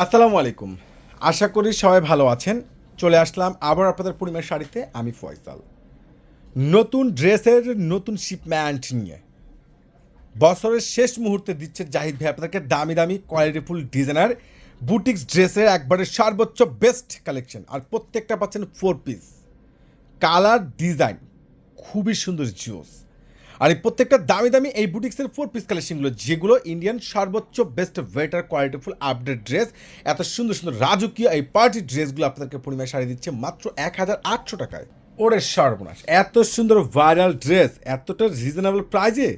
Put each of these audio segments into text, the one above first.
আসসালামু আলাইকুম। আশা করি সবাই ভালো আছেন। চলে আসলাম আবার আপনাদের পূর্ণিমার শাড়িতে, আমি ফয়সাল। নতুন ড্রেসের নতুন শিপম্যান্ট নিয়ে। বছরের শেষ মুহূর্তে দিচ্ছে জাহিদ ভাই আপনাদেরকে দামি দামি কোয়ালিটিফুল ডিজাইনার বুটিক্স ড্রেসের একবারে সর্বোচ্চ বেস্ট কালেকশন আর প্রত্যেকটা পাচ্ছেন ফোর পিস কালার ডিজাইন খুবই সুন্দর জোস আর এই প্রত্যেকটা দামি দামি এই বুটিক্সের ফোর পিস কালেকশনগুলো যেগুলো ইন্ডিয়ান সর্বোচ্চ বেস্ট ওয়েটার কোয়ালিটিফুল আপডেট ড্রেস এত সুন্দর সুন্দর রাজকীয় এই পার্টি ড্রেসগুলো আপনাদেরকে পরিমাণ শাড়ি দিচ্ছে মাত্র এক হাজার আটশো টাকায়। ওরে সর্বনাশ, এত সুন্দর ভাইরাল ড্রেস এতটা রিজনেবল প্রাইজে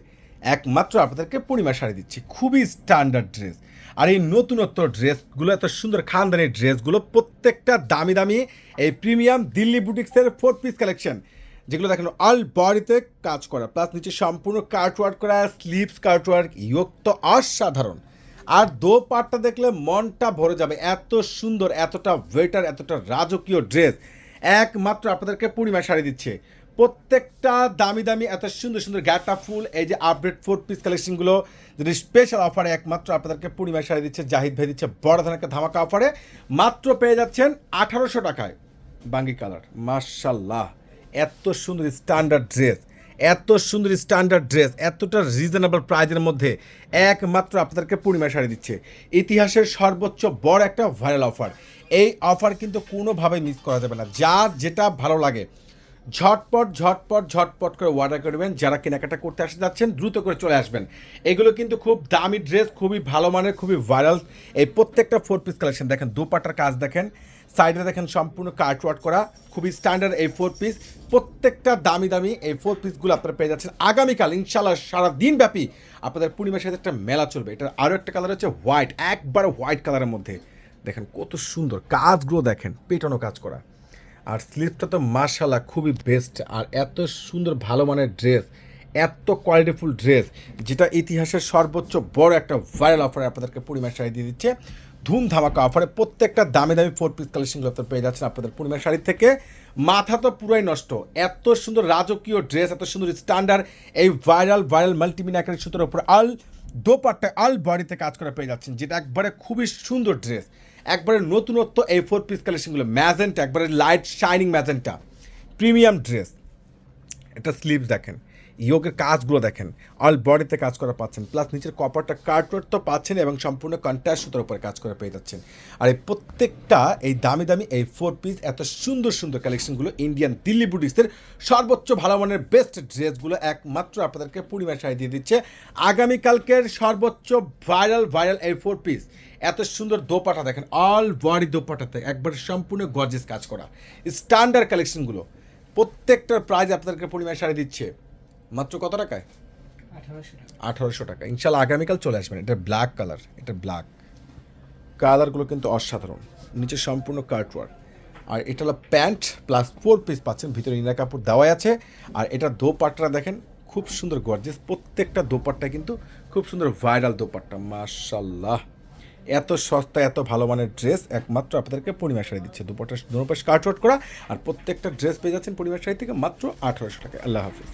একমাত্র আপনাদেরকে পূর্ণিমা শাড়ি দিচ্ছি, খুবই স্ট্যান্ডার্ড ড্রেস আর এই নতুনত্ব ড্রেসগুলো এত সুন্দর খানদানি ড্রেসগুলো প্রত্যেকটা দামি দামি এই প্রিমিয়াম দিল্লি বুটিক্সের ফোর পিস কালেকশন যেগুলো দেখেন অল বডিতে কাজ করা প্লাস নিচে সম্পূর্ণ কার্ট ওয়ার্ক করা স্লিপস কার্ট ওয়ার্ক ইয়োগ তো অসাধারণ। আর দো পাটটা দেখলে মনটা ভরে যাবে, এত সুন্দর, এতটা ওয়েটার এতটা রাজকীয় ড্রেস একমাত্র আপনাদেরকে পূর্ণিমা শাড়ি দিচ্ছে। প্রত্যেকটা দামি দামি, এত সুন্দর সুন্দর গ্যাটা ফুল, এই যে আপডেট ফোর পিস কালেকশনগুলো যদি স্পেশাল অফারে একমাত্র আপনাদেরকে পূর্ণিমা শাড়ি দিচ্ছে, জাহিদ ভাই দিচ্ছে, বড় ধরনের ধামাকা অফারে মাত্র পেয়ে যাচ্ছেন আঠারোশো টাকায় বাঙ্গি কালার মার্শাল্লাহ এত সুন্দর স্ট্যান্ডার্ড ড্রেস এত সুন্দর স্ট্যান্ডার্ড ড্রেস এতটা রিজনেবল প্রাইজের মধ্যে একমাত্র আপনাদেরকে পূর্ণিমা শাড়ি দিচ্ছে। ইতিহাসের সর্বোচ্চ বড় একটা ভাইরাল অফার এই অফার কিন্তু কোনোভাবে মিস করা যাবে না। যার যেটা ভালো লাগে, ঝটপট ঝটপট ঝটপট করে অর্ডার করবেন যারা কেনাকাটা করতে আসতে যাচ্ছেন, দ্রুত করে চলে আসবেন। এগুলো কিন্তু খুব দামি ড্রেস খুবই ভালো মানের, খুবই ভাইরাল এই প্রত্যেকটা ফোর পিস কালেকশন দেখেন, দুপাটার কাজ দেখেন। সাইডে দেখেন সম্পূর্ণ কার্ট ওয়ার্ক করা, খুবই স্ট্যান্ডার্ড এই ফোর পিস প্রত্যেকটা দামি দামি এই ফোর পিসগুলো আপনারা পেয়ে যাচ্ছেন। আগামীকাল ইনশাল্লাহ সারা দিন ব্যাপী আপনাদের পূর্ণিমার সাথে একটা মেলা চলবে। এটার আরও একটা কালার হচ্ছে হোয়াইট একবার হোয়াইট কালারের মধ্যে। দেখেন কত সুন্দর কাজগুলো দেখেন, পেটানো কাজ করা। আর স্লিপটা তো মার্শাল্লাহ খুবই বেস্ট আর এত সুন্দর ভালো মানের ড্রেস এত কোয়ালিটিফুল ড্রেস যেটা ইতিহাসের সর্বোচ্চ বড় একটা ভাইরাল অফার আপনাদেরকে পরিমাণ শাড়ি দিয়ে দিচ্ছে। ধুম ধামাকা অফারে প্রত্যেকটা দামি দামি ফোর পিস কালেকশনগুলো আপনারা পেয়ে যাচ্ছেন আপনাদের পরিমাণ শাড়ি থেকে। মাথা তো পুরাই নষ্ট। এত সুন্দর রাজকীয় ড্রেস এত সুন্দর স্ট্যান্ডার্ড এই ভাইরাল ভাইরাল মাল্টিমিনাকারি সুতোর উপর আল দোপাট্টা, আল বডিতে কাজ করে পেয়ে যাচ্ছেন, যেটা একবারে খুবই সুন্দর ড্রেস একবারে নতুনত্ব এই ফোর পিস কালেকশনগুলো ম্যাজেন্টা একবারে light shining magenta premium dress এটা স্লিভস দেখেন। ইয়োগের কাজগুলো দেখেন। অল বডিতে কাজ করা পাচ্ছেন। প্লাস নিচের কপারটা কার্টওয়ার্ক তো পাচ্ছেন এবং সম্পূর্ণ কন্ট্রাস্ট সুতোর উপরে কাজ করে পেয়ে যাচ্ছেন। আর এই প্রত্যেকটা এই দামি দামি এই ফোর পিস এত সুন্দর সুন্দর কালেকশনগুলো ইন্ডিয়ান দিল্লি বুটিক্সের সর্বোচ্চ ভালো মানের বেস্ট ড্রেসগুলো একমাত্র আপনাদেরকে পূর্ণিমা শাড়ি দিয়ে দিচ্ছে। আগামীকালকের সর্বোচ্চ ভাইরাল ভাইরাল এই ফোর পিস এত সুন্দর দোপাটা দেখেন। অল বডি দোপাটাতে একবার সম্পূর্ণ গর্জেস কাজ করা। স্ট্যান্ডার্ড কালেকশনগুলো প্রত্যেকটার প্রাইস আপনাদেরকে পরিমাণ শাড়ি দিচ্ছে। মাত্র কত টাকায়? আঠারোশো টাকা। ইনশাল্লাহ আগামীকাল চলে আসবেন। এটা ব্ল্যাক কালার এটা ব্ল্যাক কালারগুলো কিন্তু অসাধারণ। নিচে সম্পূর্ণ কার্টওয়ার আর এটা হলো প্যান্ট প্লাস ফোর পিস পাচ্ছেন। ভিতরে ইনার কাপড় দেওয়াই আছে। আর এটা দোপাট্টা দেখেন খুব সুন্দর গর্জেস প্রত্যেকটা দোপাট্টা কিন্তু খুব সুন্দর ভাইরাল দোপাট্টা মাশাল্লাহ। এত সস্তা এত ভালো মানের ড্রেস একমাত্র আপনাদেরকে পূর্ণিমা শাড়ি দিচ্ছে। দুপাট্টা দুপাশ কার্টওয়ার্ট করা। আর প্রত্যেকটা ড্রেস পেয়ে যাচ্ছেন পূর্ণিমা শাড়ি থেকে মাত্র আঠারোশো টাকা আল্লাহ হাফিজ।